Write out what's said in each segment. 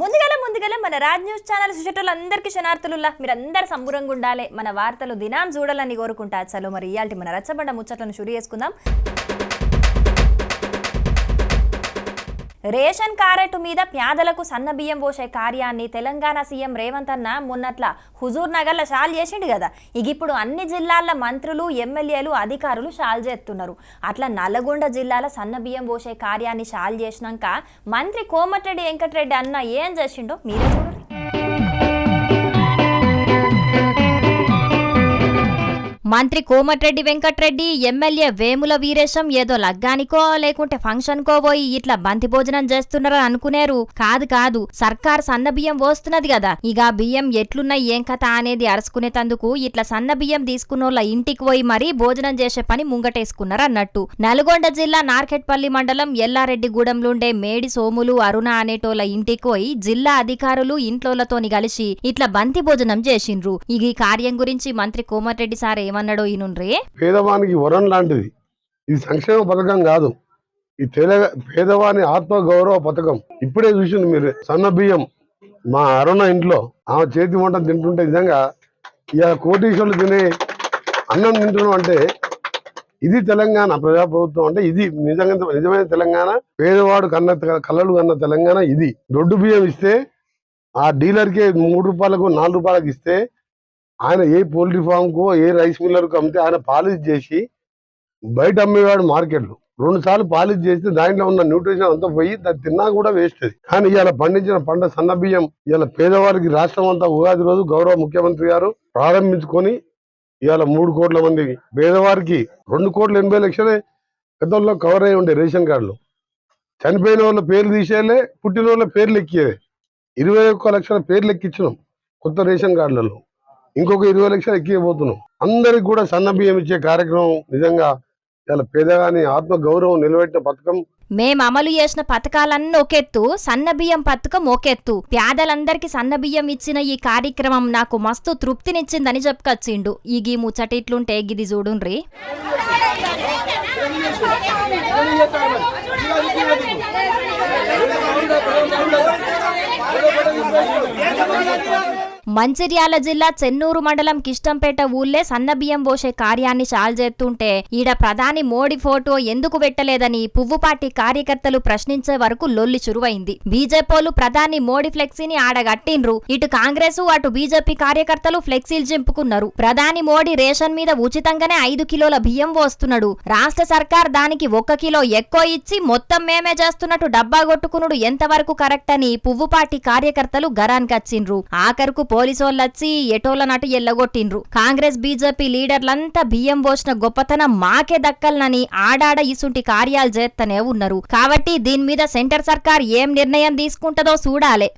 ముందుగల ముందుగల మన రాజ్ న్యూస్ ఛానల్ చూసేటోళ్ళు అందరికీ క్షణార్థులులా మీరందరూ సంబురంగా ఉండాలి మన వార్తలు దినాం చూడాలని కోరుకుంటా. చలో మరి ఇయాల్టి మన రచ్చబండ ముచ్చట్లను షురు చేసుకుందాం. రేషన్ కారెట్ మీద పేదలకు సన్నబియ్యం పోసే కార్యాన్ని తెలంగాణ సీఎం రేవంత్ అన్న మొన్నట్ల హుజూర్ నగర్లో షాల్ చేసిండు కదా. ఇక ఇప్పుడు అన్ని జిల్లాల మంత్రులు ఎమ్మెల్యేలు అధికారులు షాల్ చేస్తున్నారు. అట్లా నల్గొండ జిల్లాల సన్న బియ్యం పోసే కార్యాన్ని షాల్ చేసినాక మంత్రి కోమటిరెడ్డి వెంకటరెడ్డి అన్న ఏం చేసిండో మీరే మంత్రి కోమటిరెడ్డి వెంకట్రెడ్డి ఎమ్మెల్యే వేముల వీరేశం ఏదో లగ్గానికో లేకుంటే ఫంక్షన్ కో పోయి ఇట్లా బంతి భోజనం చేస్తున్నారని అనుకునేరు. కాదు కాదు సర్కార్ సన్న బియ్యం పోస్తున్నది కదా. ఇక బియ్యం ఎట్లున్నాయి ఏం కథ అనేది అరుచుకునేటందుకు ఇట్లా సన్న బియ్యం తీసుకున్నోళ్ళ ఇంటికి పోయి మరీ భోజనం చేసే పని ముంగటేసుకున్నారు అన్నట్టు నల్గొండ జిల్లా నార్కెట్పల్లి మండలం ఎల్లారెడ్డిగూడెంలుండే మేడి సోములు అరుణ అనేటోళ్ళ ఇంటికి పోయి జిల్లా అధికారులు ఇంట్లోలతోని కలిసి ఇట్లా బంతి భోజనం చేసిండ్రు. ఈ కార్యం గురించి మంత్రి కోమటిరెడ్డి సార్ ఏమన్నాడో ఈనుండ్రే? పేదవానికి వరం లాంటిది. ఇది సంక్షేమ పథకం కాదు. ఈ తెలంగాణ పేదవాని ఆత్మ గౌరవ పథకం. ఇప్పుడే చూసింది మీరు సన్న బియ్యం. మా అరుణ ఇంట్లో ఆమె చేతి వంట తింటుంటే నిజంగా ఇక కోటీశ్వరులు తినే అన్నం తింటున్నాం అంటే ఇది తెలంగాణ ప్రజాప్రభుత్వం అంటే ఇది నిజంగా నిజమైన తెలంగాణ. పేదవాడు కన్న కళ్ళలు కన్న తెలంగాణ ఇది. దొడ్డు బియ్యం ఇస్తే ఆ డీలర్కే మూడు రూపాయలకు నాలుగు రూపాయలకు ఇస్తే ఆయన ఏ పోల్ట్రీ ఫామ్కు ఏ రైస్ మిల్లర్కు అమ్మితే ఆయన పాలిష్ చేసి బయట అమ్మేవాడు మార్కెట్లు. రెండు సార్లు పాలిష్ చేస్తే దాంట్లో ఉన్న న్యూట్రిషన్ అంతా పోయి దాన్ని తిన్నా కూడా వేస్ట్ అది. కానీ ఇలా పండించిన పంట సన్న బియ్యం ఇవాళ పేదవారికి రాష్ట్రం అంతా ఉగాది రోజు గౌరవ ముఖ్యమంత్రి గారు ప్రారంభించుకొని ఇవాళ మూడు కోట్ల మంది పేదవారికి రెండు కోట్ల ఎనభై లక్షలే గతంలో కవర్ అయి ఉండే రేషన్ కార్డులు. చనిపోయిన వాళ్ళ పేర్లు తీసేయాలే పుట్టిన వాళ్ళ పేర్లు ఎక్కేదే ఇరవై ఒక్క లక్షల పేర్లు ఎక్కించినాం కొత్త రేషన్ కార్డులలో. ఇంకొక ఇరవై లక్షలు ఎక్కిపోతున్నాం. అందరికి కూడా సన్న బియ్యం ఇచ్చే కార్యక్రమం నిజంగా ఇలా పేదగాని ఆత్మ గౌరవం నిలబెట్టిన పథకం. మేం అమలు చేసిన పథకాలన్నీ ఒకెత్తు సన్న బియ్యం పథకం ఒకెత్తు. పేదలందరికీ సన్న బియ్యం ఇచ్చిన ఈ కార్యక్రమం నాకు మస్తు తృప్తినిచ్చిందని చెప్పుకొచ్చిండు. ఈ గీ ముచ్చట ఇట్లుంటే గిది చూడుండ్రి. మంచిర్యాల జిల్లా చెన్నూరు మండలం కిష్టంపేట ఊళ్ళే సన్న బియ్యం పోసే కార్యాన్ని చాలు చేస్తుంటే ఈడ ప్రధాని మోడీ ఫోటో ఎందుకు పెట్టలేదని పువ్వుపాటి కార్యకర్తలు ప్రశ్నించే వరకు లొల్లి చురువైంది. బీజేపీలు ప్రధాని మోడీ ఫ్లెక్సీని ఆడగట్టిండ్రు ఇటు కాంగ్రెస్ అటు బీజేపీ కార్యకర్తలు ఫ్లెక్సీలు చింపుకున్నారు. ప్రధాని మోడీ రేషన్ మీద ఉచితంగానే ఐదు కిలోల బియ్యం పోస్తున్నాడు. రాష్ట్ర సర్కార్ దానికి ఒక్క కిలో ఎక్కువ ఇచ్చి మొత్తం మేమే చేస్తున్నట్టు డబ్బా కొట్టుకునుడు ఎంతవరకు కరెక్ట్ అని పువ్వుపాటి కార్యకర్తలు గరాన్కచ్చిండ్రు ఆఖరుకు పోలీసోళ్ళొచ్చి ఎటోల నటు ఎల్లగొట్టిండ్రు. కాంగ్రెస్ బీజేపీ లీడర్లంతా బియ్యం పోసిన గొప్పతనం మాకే దక్కల్నని ఆడాడ ఇసుంటి కార్యాలు చేస్తూనే ఉన్నారు. కాబట్టి దీని మీద సెంటర్ సర్కార్ ఏం నిర్ణయం తీసుకుంటదో చూడాలే.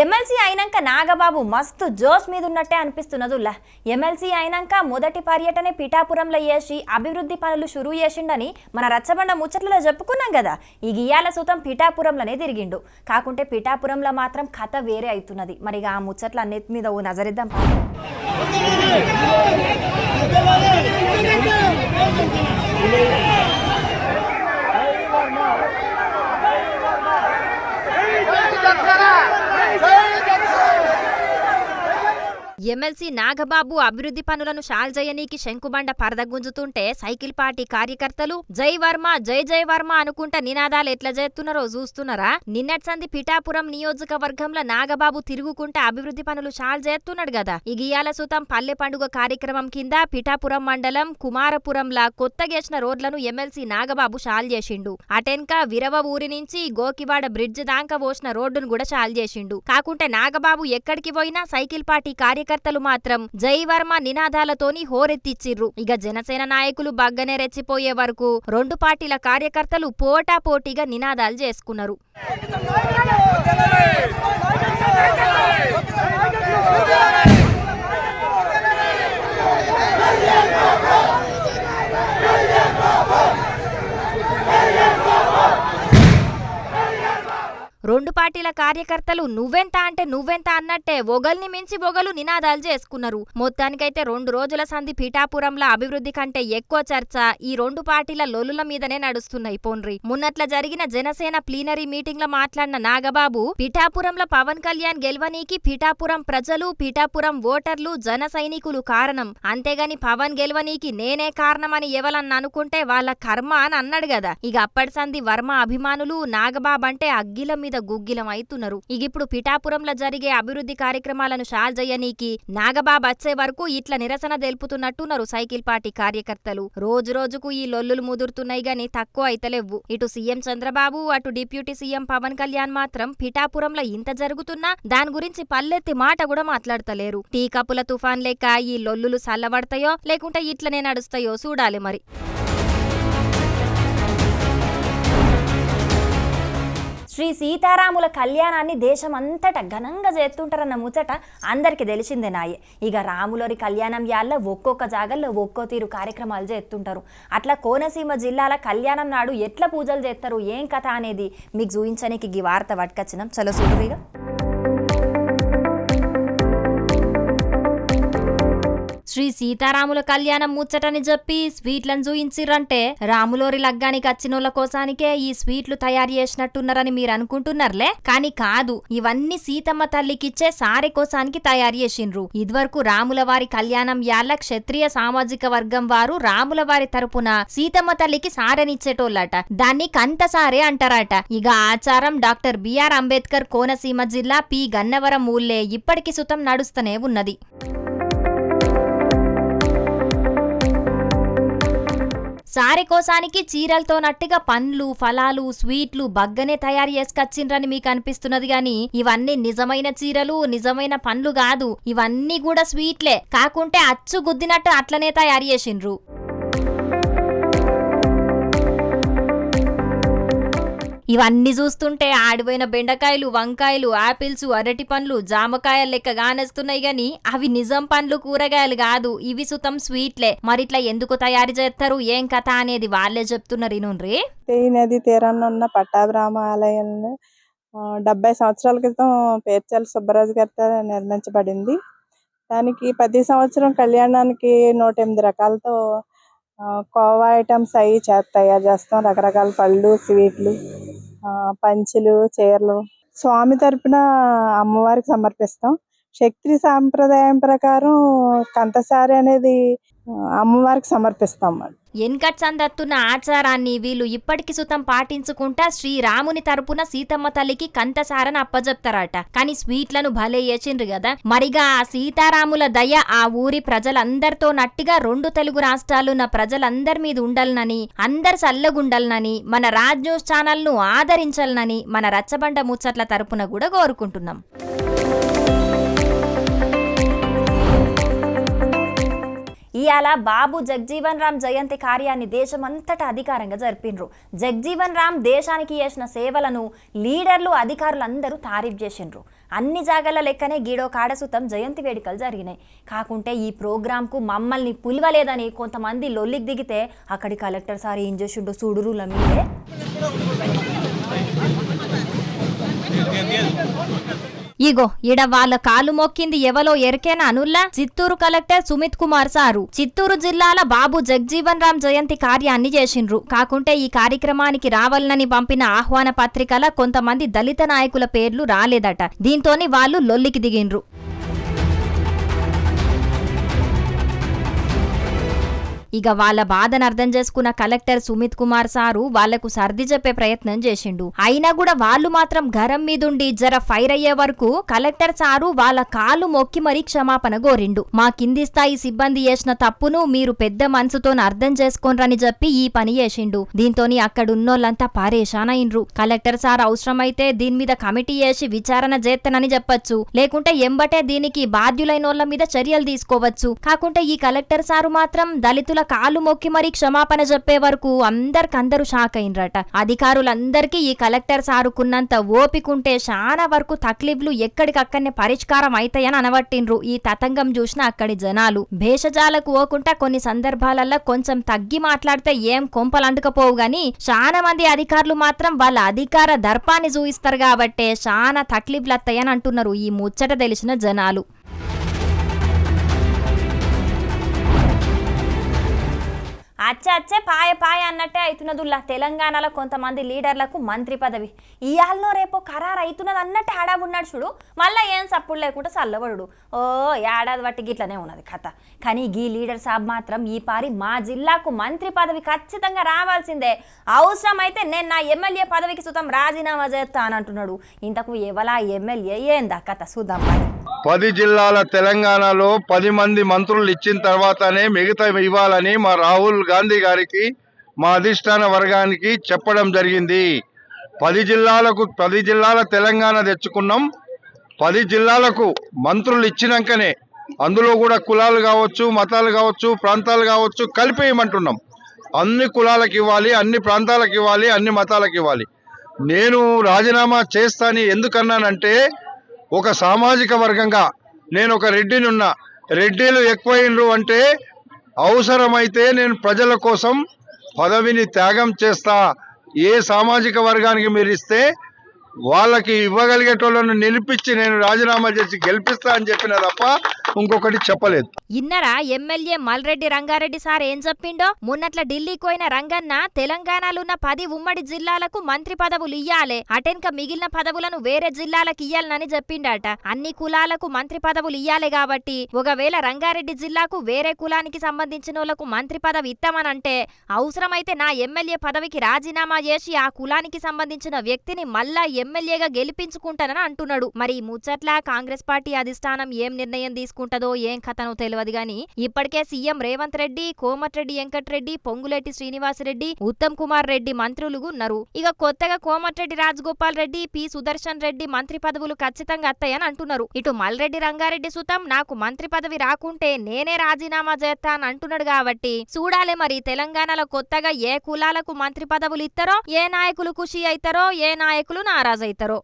ఎమ్మెల్సీ అయినాక నాగబాబు మస్తు జోస్ మీద ఉన్నట్టే అనిపిస్తున్నదుల్లా. ఎమ్మెల్సీ అయినాక మొదటి పర్యటనే పిఠాపురంలో చేసి అభివృద్ధి పనులు షురూ చేసిండని మన రచ్చబండ ముచ్చట్లలో చెప్పుకున్నాం కదా ఈ గియాల సూతం పిఠాపురంలోనే తిరిగిండు. కాకుంటే పిఠాపురంలో మాత్రం కథ వేరే అవుతున్నది మరి ఇక ఆ ముచ్చట్ల అన్నిటి మీద ఓ నజరిద్దాం. పా. ఎమ్మెల్సీ నాగబాబు అభివృద్ధి పనులను షాల్జయనీకి శంకుబండ పరదగుంజుతుంటే సైకిల్ పార్టీ కార్యకర్తలు జై వర్మ జై జై వర్మ అనుకుంటా నినాదాలు ఎట్లా చేస్తున్నారో చూస్తున్నారా? నిన్నటి సంది పిఠాపురం నియోజకవర్గంలో నాగబాబు తిరుగుకుంటా అభివృద్ధి పనులు షాల్ చేస్తున్నాడు కదా. ఈ గియాల సుతం పల్లె పండుగ కార్యక్రమం కింద పిఠాపురం మండలం కుమారపురంలా కొత్తగేసిన రోడ్లను ఎమ్మెల్సీ నాగబాబు షాల్ చేసిండు. అటెన్క విరవ ఊరి నుంచి గోకివాడ బ్రిడ్జ్ దాకా పోసిన రోడ్డును కూడా షాల్ చేసిండు. కాకుంటే నాగబాబు ఎక్కడికి పోయినా సైకిల్ పార్టీ కార్యకర్త కార్యకర్తలు మాత్రం జై వర్మ నినాదాలతోని హోరెత్తిచ్చిర్రు ఇక జనసేన నాయకులు బగ్గనే రెచ్చిపోయే వరకు రెండు పార్టీల కార్యకర్తలు పోటా పోటీగా నినాదాలు చేసుకున్నారు రెండు పార్టీల కార్యకర్తలు నువ్వెంత అంటే నువ్వెంత అన్నట్టే ఒగల్ని మించి ఒగలు నినాదాలు చేసుకున్నారు. మొత్తానికైతే రెండు రోజుల సంధి పిఠాపురంల అభివృద్ధి కంటే ఎక్కువ చర్చ ఈ రెండు పార్టీల లొల్లుల మీదనే నడుస్తున్నాయి పోన్రి. మున్నట్ల జరిగిన జనసేన ప్లీనరీ మీటింగ్లో మాట్లాడిన నాగబాబు పిఠాపురంలో పవన్ కళ్యాణ్ గెలవనీకి పిఠాపురం ప్రజలు పిఠాపురం ఓటర్లు జన సైనికులు కారణం. అంతేగాని పవన్ గెలవనీకి నేనే కారణమని ఎవలన్న అనుకుంటే వాళ్ళ కర్మ అని అన్నాడు కదా ఇక అప్పటి సంది వర్మ అభిమానులు నాగబాబు అంటే అగ్గిల మీద గుగ్గిలం అవుతున్నారు ఇప్పుడు పిఠాపురంలో జరిగే అభివృద్ధి కార్యక్రమాలను షాల్జయ్యనీకి నాగబాబు వచ్చే వరకు ఇట్లా నిరసన తెలుపుతున్నట్టున్నారు సైకిల్ పార్టీ కార్యకర్తలు. రోజు రోజుకు ఈ లొల్లులు ముదురుతున్నాయి గాని తక్కువ అయితలేవు. ఇటు సీఎం చంద్రబాబు అటు డిప్యూటీ సీఎం పవన్ కళ్యాణ్ మాత్రం పిఠాపురంలో ఇంత జరుగుతున్నా దాని గురించి పల్లెత్తి మాట కూడా మాట్లాడతలేరు. టీ కప్పుల తుఫాన్ లేక ఈ లొల్లులు చల్లబడతాయో లేకుంటే ఇట్లనే నడుస్తాయో చూడాలి మరి. శ్రీ సీతారాముల కళ్యాణాన్ని దేశమంతట ఘనంగా చేస్తుంటారన్న ముచ్చట అందరికీ తెలిసిందే నాయే. ఇక రాములోరి కళ్యాణం యాళ్ళ ఒక్కొక్క జాగల్లో ఒక్కో తీరు కార్యక్రమాలు చేస్తుంటారు. అట్లా కోనసీమ జిల్లాల కళ్యాణం నాడు ఎట్లా పూజలు చేస్తారు? ఏం కథ అనేది మీకు చూపించడానికి ఈ వార్త పట్టుకొచ్చినాం. చలో చూడరిగా శ్రీ సీతారాముల కళ్యాణం ముచ్చటని చెప్పి స్వీట్లను చూయించిర్రంటే రాములోరి లగ్గానికి వచ్చినోళ్ళ కోసానికే ఈ స్వీట్లు తయారు చేసినట్టున్నారని మీరు అనుకుంటున్నారులే? కానీ కాదు ఇవన్నీ సీతమ్మ తల్లికిచ్చే సారె కోసానికి తయారు చేసిండ్రు. ఇదివరకు రాముల వారి కళ్యాణం యాళ్ళ క్షత్రియ సామాజిక వర్గం వారు రాముల వారి తరపున సీతమ్మ తల్లికి సారెనిచ్చేటోళ్ళట. దాన్ని కంత సారే అంటారట. ఇక ఆచారం డాక్టర్ బిఆర్ అంబేద్కర్ కోనసీమ జిల్లా పి. గన్నవరం ఊళ్ళే ఇప్పటికి సుతం నడుస్తూనే ఉన్నది. సారికోసానికి చీరలతో నట్టుగా పండ్లు ఫలాలు స్వీట్లు బగ్గనే తయారు చేసుకొచ్చిండ్రని మీకు అనిపిస్తున్నది గాని ఇవన్నీ నిజమైన చీరలు నిజమైన పండ్లు కాదు. ఇవన్నీ కూడా స్వీట్లే. కాకుంటే అచ్చు గుద్దినట్టు అట్లనే తయారు చేసిండ్రు. ఇవన్నీ చూస్తుంటే ఆడిపోయిన బెండకాయలు వంకాయలు ఆపిల్స్ అరటి పండ్లు జామకాయలు లెక్క గానేస్తున్నాయి గాని అవి నిజం పండ్లు కూరగాయలు కాదు. ఇవి సుతం స్వీట్లే. మరిట్లా ఎందుకు తయారు చేస్తారు ఏం కథ అనేది వాళ్ళే చెప్తున్నారు ఇనుండ్రి. నది తీరాన ఉన్న పట్టాభిరామ ఆలయాన్ని డెబ్బై సంవత్సరాల క్రితం పేర్చాల సుబ్బరాజు గారితో నిర్మించబడింది. దానికి ప్రతి సంవత్సరం కళ్యాణానికి నూట ఎనిమిది రకాలతో కోవా ఐటమ్స్ అవి చే తయారు చేస్తాం. రకరకాల పళ్ళు స్వీట్లు పంచులు చీరలు. స్వామి తరపున అమ్మవారికి సమర్పిస్తాం. శక్తి సాంప్రదాయం ప్రకారం కంతసారి అనేది అమ్మవారికి సమర్పిస్తాం. అన్నమాట. ఎన్కట్సందత్తున్న ఆచారాన్ని వీళ్ళు ఇప్పటికి సుతం పాటించుకుంటా శ్రీరాముని తరపున సీతమ్మ తల్లికి కంతసారని అప్పజెప్తారట కానీ స్వీట్లను భలే చేసిండ్రు కదా మరిగా ఆ సీతారాముల దయ ఆ ఊరి ప్రజలందరితో నట్టిగా రెండు తెలుగు రాష్ట్రాలున్న ప్రజలందరి మీద ఉండాలనని అందరు చల్లగుండాలనని మన రాజ్ న్యూస్ ఆదరించాలనని మన రచ్చబండ ముచ్చట్ల తరపున కూడా కోరుకుంటున్నాం ఇవాళ బాబు జగ్జీవన్ రామ్ జయంతి కార్యాన్ని దేశమంతటా అధికారంగా జరిపిండ్రు. జగ్జీవన్ రామ్ దేశానికి చేసిన సేవలను లీడర్లు అధికారులు అందరూ తారీఫ్ చేసిండ్రు. అన్ని జాగాల లెక్కనే గీడో కాడసుతం జయంతి వేడుకలు జరిగినాయి. కాకుంటే ఈ ప్రోగ్రాంకు మమ్మల్ని పులివలేదని కొంతమంది లొల్లికి దిగితే అక్కడి కలెక్టర్ సార్ ఏం చేసిండు చూడురుల మీదే. ఇగో ఈడ వాళ్ళ కాలు మొక్కింది ఎవలో ఎరికేనా అనుల్లా? Chittoor collector Sumit Kumar sir. చిత్తూరు జిల్లాల బాబు జగ్జీవన్ రామ్ జయంతి కార్యాన్ని చేసిండ్రు. కాకుంటే ఈ కార్యక్రమానికి రావాలని పంపిన ఆహ్వాన పత్రికల కొంతమంది దళిత నాయకుల పేర్లు రాలేదట. దీంతోని వాళ్ళు లొల్లికి దిగిండ్రు. ఇక వాళ్ళ బాధను అర్థం చేసుకున్న కలెక్టర్ సుమిత్ కుమార్ సారు వాళ్ళకు సర్ది చెప్పే ప్రయత్నం చేసిండు. అయినా కూడా వాళ్ళు మాత్రం గరం మీదుండి జర ఫైర్ అయ్యే వరకు కలెక్టర్ సారు వాళ్ళ కాలు మొక్కి మరీ క్షమాపణ కోరిండు. మా కింది స్థాయి సిబ్బంది చేసిన తప్పును మీరు పెద్ద మనసుతో అర్థం చేసుకోనరని చెప్పి ఈ పని చేసిండు. దీంతోని అక్కడున్నోళ్ళంతా పారేషాన్ అయిండ్రు కలెక్టర్ సార్ అవసరమైతే దీని మీద కమిటీ చేసి విచారణ చేత్తనని చెప్పొచ్చు. లేకుంటే ఎంబటే దీనికి బాధ్యులైనోళ్ళ మీద చర్యలు తీసుకోవచ్చు. కాకుంటే ఈ కలెక్టర్ సారు మాత్రం దళితుల కాలు మొక్కి మరీ క్షమాపణ చెప్పే వరకు అందరికందరూ షాక్ అయినరట. అధికారులందరికీ ఈ కలెక్టర్ సారుకున్నంత ఓపికుంటే చాలా వరకు తక్లీఫ్లు ఎక్కడికక్కడనే పరిష్కారం అయితాయని అనబట్టిండ్రు. ఈ తతంగం చూసిన అక్కడి జనాలు. భేషజాలకు ఓకుంటా కొన్ని సందర్భాలలో కొంచెం తగ్గి మాట్లాడితే ఏం కొంపలంటుకపోవు గాని చాలా మంది అధికారులు మాత్రం వాళ్ళ అధికార దర్పాన్ని చూయిస్తారు కాబట్టే చాలా తక్లీఫ్లు అత్తాయని అంటున్నారు ఈ ముచ్చట తెలిసిన జనాలు. అచ్చే అచ్చే పాయ పాయ అన్నట్టే అవుతున్నదుల్లా. తెలంగాణలో కొంతమంది లీడర్లకు మంత్రి పదవి. ఇయాల్లో రేపో ఖరారు అవుతున్నది అన్నట్టే హడావున్నాడు చూడు. మళ్ళీ ఏం సప్పుడు లేకుండా చల్లబడు ఓ ఏడాది బట్టి గిట్లనే ఉన్నది కథ. కానీ గీ లీడర్ సాబ్ మాత్రం ఈ పారి మా జిల్లాకు మంత్రి పదవి ఖచ్చితంగా రావాల్సిందే. అవసరమైతే నేను నా ఎమ్మెల్యే పదవికి సుతం రాజీనామా చేస్తా అని అంటున్నాడు ఇంతకు ఎవలా ఎమ్మెల్యే? ఏందా కథ? చూద్దాం మరి. పది జిల్లాల తెలంగాణలో పది మంది మంత్రులు ఇచ్చిన తర్వాతనే మిగతా ఇవ్వాలని మా రాహుల్ గాంధీ గారికి మా అధిష్టాన వర్గానికి చెప్పడం జరిగింది. పది జిల్లాలకు పది జిల్లాల తెలంగాణ తెచ్చుకున్నాం. పది జిల్లాలకు మంత్రులు ఇచ్చినాకనే అందులో కూడా కులాలు కావచ్చు మతాలు కావచ్చు ప్రాంతాలు కావచ్చు కలిపేయమంటున్నాం అన్ని కులాలకు ఇవ్వాలి అన్ని ప్రాంతాలకు ఇవ్వాలి అన్ని మతాలకు ఇవ్వాలి. నేను రాజీనామా చేస్తాని ఎందుకన్నానంటే ఒక సామాజిక వర్గంగా నేను ఒక రెడ్డినున్న రెడ్డిలు ఎక్కువైనరు అంటే అవసరమైతే నేను ప్రజల కోసం పదవిని త్యాగం చేస్తా. ఏ సామాజిక వర్గానికి మీరు ఇస్తే వాళ్ళకి ఇవ్వగలిగేటోళ్ళను నిలిపించి నేను రాజీనామా చేసి గెలిపిస్తా అని చెప్పిన తప్ప ఇంకొకటి చెప్పలేదు. ఇన్నరా ఎమ్మెల్యే మల్రెడ్డి రంగారెడ్డి సార్ ఏం చెప్పిండో? మొన్నట్ల ఢిల్లీకి పోయిన రంగన్న తెలంగాణలో ఉన్న పది ఉమ్మడి జిల్లాలకు మంత్రి పదవులు ఇయ్యాలే. అటెన్క మిగిలిన పదవులను వేరే జిల్లాలకు ఇయ్యాలని చెప్పిండట. అన్ని కులాలకు మంత్రి పదవులు ఇయ్యాలే కాబట్టి ఒకవేళ రంగారెడ్డి జిల్లాకు వేరే కులానికి సంబంధించిన వాళ్ళకు మంత్రి పదవి ఇస్తామనంటే అవసరమైతే నా ఎమ్మెల్యే పదవికి రాజీనామా చేసి ఆ కులానికి సంబంధించిన వ్యక్తిని మళ్ళా ఎమ్మెల్యేగా గెలిపించుకుంటానని అంటున్నాడు. మరి ముచ్చట్ల కాంగ్రెస్ పార్టీ అధిష్టానం ఏం నిర్ణయం తీసుకుంటదో ఏం కథనో తెలియదు గాని ఇప్పటికే సీఎం రేవంత్ రెడ్డి కోమటిరెడ్డి వెంకటరెడ్డి పొంగులేటి శ్రీనివాసరెడ్డి ఉత్తమ్ కుమార్ రెడ్డి మంత్రులు ఉన్నారు ఇక కొత్తగా కోమటిరెడ్డి రాజగోపాల్ రెడ్డి పి సుదర్శన్ రెడ్డి మంత్రి పదవులు ఖచ్చితంగా అత్తాయని అంటున్నారు. ఇటు మల్రెడ్డి రంగారెడ్డి సుతం నాకు మంత్రి పదవి రాకుంటే నేనే రాజీనామా చేస్తా అని అంటున్నాడు కాబట్టి చూడాలి మరి తెలంగాణలో కొత్తగా ఏ కులాలకు మంత్రి పదవులు ఇస్తారో ఏ నాయకులు ఖుషి అవుతారో ఏ నాయకులు నారాజైతారో.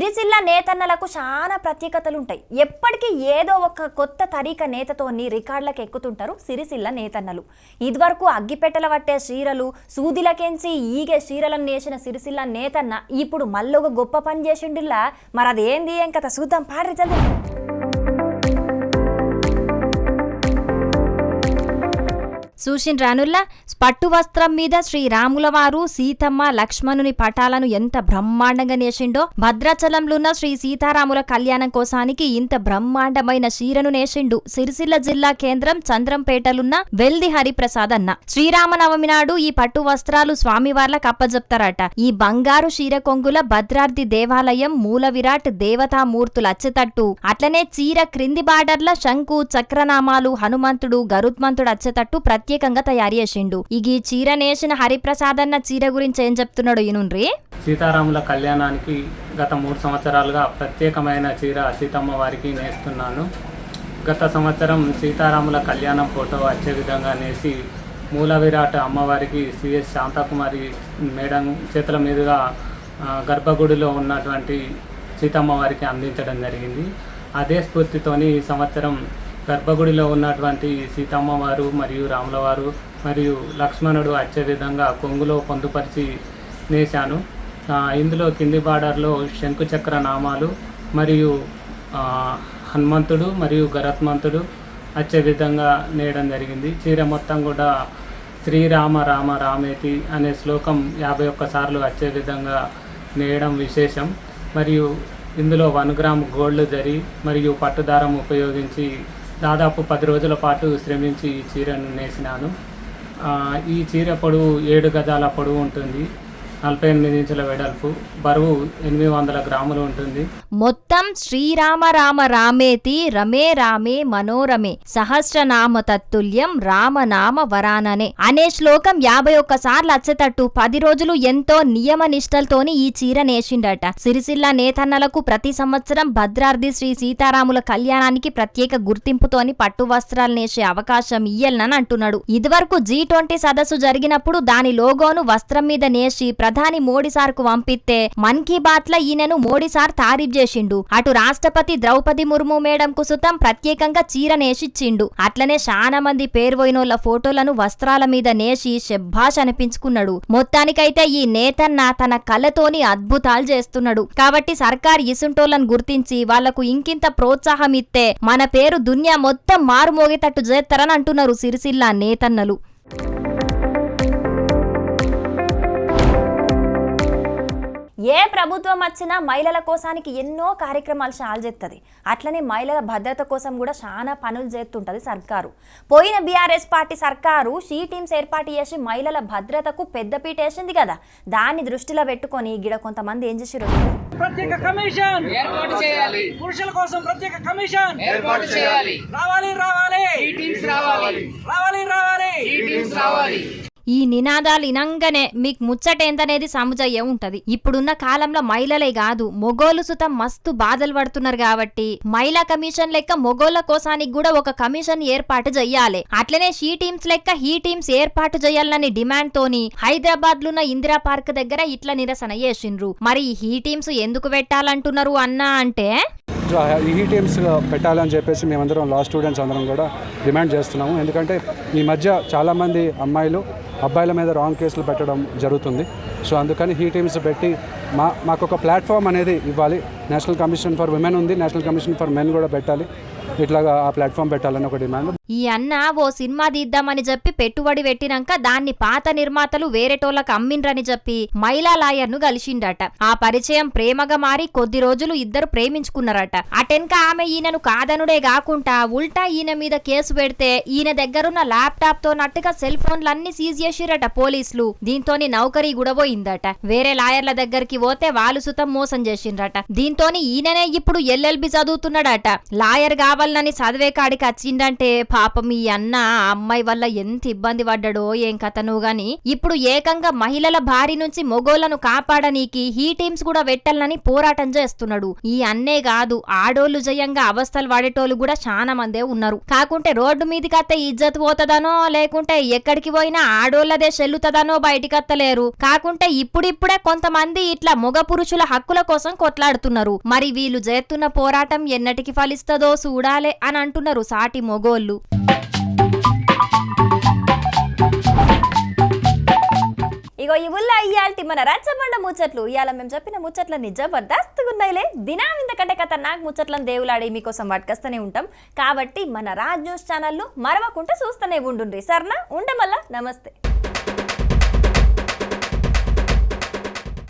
సిరిసిల్ల నేతన్నలకు చాలా ప్రత్యేకతలుంటాయి. ఎప్పటికీ ఏదో ఒక కొత్త తరీక నేతతోని రికార్డులకు ఎక్కుతుంటారు సిరిసిల్ల నేతన్నలు. ఇదివరకు అగ్గిపెట్టెల పట్టే చీరలు సూదిలకెంచి ఈగే చీరలను నేసిన సిరిసిల్ల నేతన్న ఇప్పుడు మళ్ళొక గొప్ప పని చేసిండులా మరి అదేంది ఏం కథ? చూద్దాం పాడ్రి చదువు చూసిన రానుల్లా పట్టు వస్త్రం మీద శ్రీరాములవారు సీతమ్మ లక్ష్మణుని పటాలను ఎంత బ్రహ్మాండంగా నేసిండో? భద్రాచలంలోన్న శ్రీ సీతారాముల కళ్యాణం కోసానికి ఇంత బ్రహ్మాండమైన చీరను నేసిండు. సిరిసిల్ల జిల్లా కేంద్రం చంద్రంపేటలున్న వెల్ది హరిప్రసాద్ అన్న శ్రీరామనవమి నాడు ఈ పట్టు వస్త్రాలు స్వామివార్లకు అప్పజెప్తారట. ఈ బంగారు చీర కొంగుల భద్రాద్రి దేవాలయం మూల విరాట్ దేవతామూర్తులు అచ్చెతట్టు. అట్లనే చీర క్రింది బార్డర్ల శంకు చక్రనామాలు హనుమంతుడు గరుత్మంతుడు అచ్చెతట్టు ప్రత్యేకంగా తయారు చేసిండు. ఇక ఈ చీర నేసిన హరిప్రసాద్ అన్న చీర గురించి ఏం చెప్తున్నాడు ఈనుండ్రి సీతారాముల కళ్యాణానికి గత మూడు సంవత్సరాలుగా ప్రత్యేకమైన చీర సీతమ్మ వారికి నేస్తున్నాను. గత సంవత్సరం సీతారాముల కళ్యాణం ఫోటో వచ్చే విధంగా నేసి మూల విరాట్ అమ్మవారికి సిఎస్ శాంతకుమారి మేడం చేతుల మీదుగా గర్భగుడిలో ఉన్నటువంటి సీతమ్మ వారికి అందించడం జరిగింది. అదే స్ఫూర్తితోని ఈ సంవత్సరం గర్భగుడిలో ఉన్నటువంటి సీతమ్మ వారు మరియు రాముల వారు మరియు లక్ష్మణుడు వచ్చే విధంగా కొంగులో పొందుపరిచి నేశాను. ఇందులో కింది బార్డర్లో శంకుచక్ర నామాలు మరియు హనుమంతుడు మరియు గరత్మంతుడు వచ్చే విధంగా నేయడం జరిగింది. చీర మొత్తం కూడా శ్రీరామ రామ రామేతి అనే శ్లోకం యాభై ఒక్కసార్లు వచ్చే విధంగా నేయడం విశేషం. మరియు ఇందులో వన్ గ్రామ్ గోల్డ్ జరి మరియు పట్టుదారం ఉపయోగించి దాదాపు పది రోజుల పాటు శ్రమించి ఈ చీరను నేసినాను. ఈ చీర పొడవు ఏడు గజాల పొడవు ఉంటుంది. నలభై ఎనిమిది ఇంచుల వెడల్పు బరువు ఎనిమిది వందల గ్రాములు ఉంటుంది. మొత్తం శ్రీరామ రామ రామేతి రమే రామే మనోరమే సహస్రనామ తత్తుల్యం రామనామ వరాననే. అనే శ్లోకం యాభై ఒక్కసార్లు వచ్చేటట్టు పది రోజులు ఎంతో నియమ నిష్టలతోని ఈ చీర నేసిండట. సిరిసిల్ల నేతన్నలకు ప్రతి సంవత్సరం భద్రాద్రి శ్రీ సీతారాముల కళ్యాణానికి ప్రత్యేక గుర్తింపుతోని పట్టు వస్త్రాలు నేసే అవకాశం ఇయ్యలనని అంటున్నాడు. ఇదివరకు జీ ట్వంటీ సదస్సు జరిగినప్పుడు దాని లోగోను వస్త్రం మీద నేసి ప్రధాని మోడీ సార్కు పంపిస్తే మన్ కీ బాత్లో ఈయనను మోడీ సార్ తారీఫ్ చేసిండు. అటు రాష్ట్రపతి ద్రౌపది ముర్ము మేడం కు సుతం ప్రత్యేకంగా చీర నేసిచ్చిండు. అట్లనే చాలా మంది పేరు పోయినోళ్ళ ఫోటోలను వస్త్రాల మీద నేసి శెబ్బాష్ అనిపించుకున్నాడు. మొత్తానికైతే ఈ నేతన్న తన కళ్ళతోని అద్భుతాలు చేస్తున్నాడు. కాబట్టి సర్కార్ ఇసుంటోళ్ళను గుర్తించి వాళ్ళకు ఇంకింత ప్రోత్సాహం ఇస్తే మన పేరు దునియా మొత్తం మారుమోగేటట్టు చేస్తారని అంటున్నారు సిరిసిల్ల నేతన్నలు. ఏ ప్రభుత్వం వచ్చినా మహిళల కోసానికి ఎన్నో కార్యక్రమాలు చాలా చేస్తుంది అట్లనే మహిళల భద్రత కోసం కూడా చాలా పనులు చేస్తుంటది సర్కారు. పోయిన బీఆర్ఎస్ పార్టీ సర్కారు షీ టీమ్స్ ఏర్పాటు చేసి మహిళల భద్రతకు పెద్దపీట వేసింది కదా. దాన్ని దృష్టిలో పెట్టుకొని గిడ కొంతమంది ఏం చేసిరు ప్రత్యేక కమిషన్! ఏర్పాటు చేయాలి. పురుషుల కోసం ప్రత్యేక కమిషన్! ఏర్పాటు చేయాలి. రావాలి రావాలి! టీమ్స్ రావాలి. రావాలి రావాలి! టీమ్స్ రావాలి. ఈ నినాదాలు ఇనంగానే మీకు ముచ్చటేందనేది సముజయ్య ఉంటది. ఇప్పుడున్న కాలంలో మహిళలే కాదు మొగోలు సుతం మస్తు బాధలు పడుతున్నారు కాబట్టి మహిళా కమిషన్ లెక్క మొగోళ్ళ కోసానికి కూడా ఒక కమిషన్ ఏర్పాటు చెయ్యాలి. అట్లనే షీ టీమ్స్ లెక్క హీ టీమ్స్ ఏర్పాటు చేయాలని డిమాండ్ తోని హైదరాబాద్లో ఇందిరా పార్క్ దగ్గర ఇట్లా నిరసన చేసిండ్రు. మరి హీ టీమ్స్ ఎందుకు పెట్టాలంటున్నారు అన్నా అంటే? ఈ టీమ్స్ పెట్టాలని చెప్పేసి మేమందరం లా స్టూడెంట్స్ అందరం కూడా డిమాండ్ చేస్తున్నాము. ఎందుకంటే ఈ మధ్య చాలామంది అమ్మాయిలు అబ్బాయిల మీద రాంగ్ కేసులు పెట్టడం జరుగుతుంది. సో అందుకని హీ టీమ్స్ పెట్టి మా మాకు ఒక ప్లాట్ఫామ్ అనేది ఇవ్వాలి. నేషనల్ కమిషన్ ఫర్ విమెన్ ఉంది. నేషనల్ కమిషన్ ఫర్ మెన్ కూడా పెట్టాలి. ఇట్లాగా ఆ ప్లాట్ఫామ్ పెట్టాలని ఒక డిమాండ్ ఈ అన్న ఓ సినిమా తీద్దామని చెప్పి పెట్టుబడి పెట్టినాక దాన్ని పాత నిర్మాతలు వేరేటోళ్ళకి అమ్మిండ్రని చెప్పి మహిళా లాయర్ను కలిసిండట. ఆ పరిచయం ప్రేమగా మారి కొద్ది రోజులు ఇద్దరు ప్రేమించుకున్నారట. అటెన్క ఆమె ఈయనను కాదనుడే కాకుండా ఉల్టా ఈయన మీద కేసు పెడితే ఈయన దగ్గరున్న ల్యాప్టాప్తో నట్టుగా సెల్ ఫోన్లన్నీ సీజ్ చేసిరట పోలీసులు. దీంతోని నౌకరీ కూడా పోయిందట. వేరే లాయర్ల దగ్గరికి పోతే వాళ్ళు సుతం మోసం చేసిండ్రట. దీంతోని ఈయననే ఇప్పుడు ఎల్ఎల్బి చదువుతున్నాడట. లాయర్ కావాలని చదివే కాడికి వచ్చిందంటే పాపం ఈ అన్న ఆ అమ్మాయి వల్ల ఎంత ఇబ్బంది పడ్డాడో ఏం కథను గాని ఇప్పుడు ఏకంగా మహిళల భారీ నుంచి మొగోళ్ళను కాపాడనీకి హీ టీమ్స్ కూడా పెట్టాలని పోరాటం చేస్తున్నాడు. ఈ అన్నే కాదు ఆడోళ్ళు జయంగా అవస్థలు పడేటోళ్ళు కూడా చాలా మందే ఉన్నారు. కాకుంటే రోడ్డు మీదకి అత్తే ఇజ్జత్ పోతదనో లేకుంటే ఎక్కడికి పోయినా ఆడోళ్ళదే చెల్లుతదనో బయటికత్తలేరు కాకుంటే ఇప్పుడిప్పుడే కొంతమంది ఇట్లా మొగ పురుషుల హక్కుల కోసం కొట్లాడుతున్నారు. మరి వీళ్ళు చేస్తున్న పోరాటం ఎన్నటికి ఫలిస్తదో చూడాలే అని అంటున్నారు సాటి మొగోళ్ళు. ఇగో ఈ ఊళ్ళో ఇయ్యాల్టి మన రచ్చబండ ముచ్చట్లు. ఇవాళ మేము చెప్పిన ముచ్చట్లన్నీ జబర్దస్త్గా ఉన్నాయిలే దినం ఇంతకంటే కథ నాకు ముచ్చట్లను దేవులాడి మీకోసం పట్టుకొస్తూనే ఉంటాం. కాబట్టి మన రాజ్ న్యూస్ ఛానల్ను మరవకుంటే చూస్తూనే ఉండుండ్రి. సర్నా? ఉండమల్లా? నమస్తే.